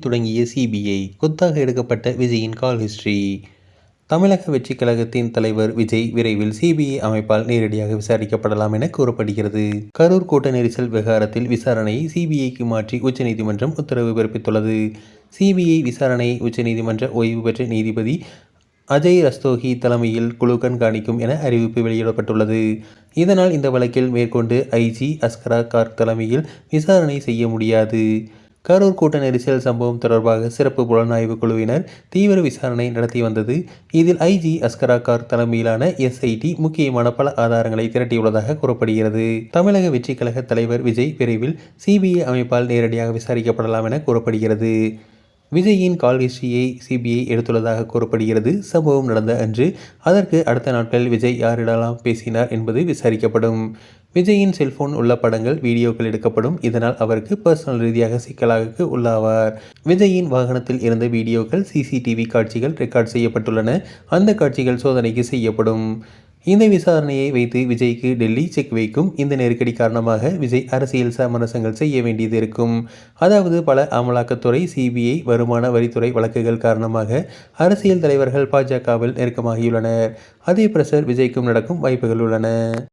தொடங்கிய சிபிஐ கொத்தாக எடுக்கப்பட்ட விஜயின் கால் ஹிஸ்டரி தமிழக வெற்றி கழகத்தின் தலைவர் விஜய் விரைவில் சிபிஐ அமைப்பால் நேரடியாக விசாரிக்கப்படலாம் என கூறப்படுகிறது. கரூர் கூட்ட நெரிசல் விவகாரத்தில் விசாரணையை சிபிஐக்கு மாற்றி உச்சநீதிமன்றம் உத்தரவு பிறப்பித்துள்ளது. சிபிஐ விசாரணையை உச்சநீதிமன்ற ஓய்வு பெற்ற நீதிபதி அஜய் ரஸ்தோகி தலைமையில் குழு கண்காணிக்கும் என அறிவிப்பு வெளியிடப்பட்டுள்ளது. இதனால் இந்த வழக்கில் மேற்கொண்டு ஐஜி அஸ்கரா கார்க் தலைமையில் விசாரணை செய்ய முடியாது. கரூர் கூட்ட நெரிசல் சம்பவம் தொடர்பாக சிறப்பு புலனாய்வு குழுவினர் தீவிர விசாரணை நடத்தி வந்தது. இதில் ஐஜி அஸ்கரா கார் தலைமையிலான எஸ்ஐடி முக்கியமான பல ஆதாரங்களை திரட்டியுள்ளதாக கூறப்படுகிறது. தமிழக வெற்றி கழக தலைவர் விஜய் விரைவில் சிபிஐ அமைப்பால் நேரடியாக விசாரிக்கப்படலாம் என கூறப்படுகிறது. விஜயின் கால் ஹிஸ்டரியை சிபிஐ எடுத்துள்ளதாக கூறப்படுகிறது. சம்பவம் நடந்த அன்று அதற்கு அடுத்த நாட்களில் விஜய் யாரிடலாம் பேசினார் என்பது விசாரிக்கப்படும். விஜயின் செல்போன் உள்ள படங்கள் வீடியோக்கள் எடுக்கப்படும். இதனால் அவருக்கு பர்சனல் ரீதியாக சிக்கலாக உள்ளாவார். விஜயின் வாகனத்தில் இருந்த வீடியோக்கள் சிசிடிவி காட்சிகள் ரெக்கார்ட் செய்யப்பட்டுள்ளன. அந்த காட்சிகள் சோதனைக்கு செய்யப்படும். இந்த விசாரணையை வைத்து விஜய்க்கு டெல்லி செக் வைக்கும். இந்த நெருக்கடி காரணமாக விஜய் அரசியல் சமரசங்கள் செய்ய வேண்டியது இருக்கும். அதாவது பல அமலாக்கத்துறை சிபிஐ வருமான வரித்துறை வழக்குகள் காரணமாக அரசியல் தலைவர்கள் பாஜகவில் நெருக்கமாகியுள்ளனர். அதே பிரஷர் விஜய்க்கும் நடக்கும் வாய்ப்புகள் உள்ளன.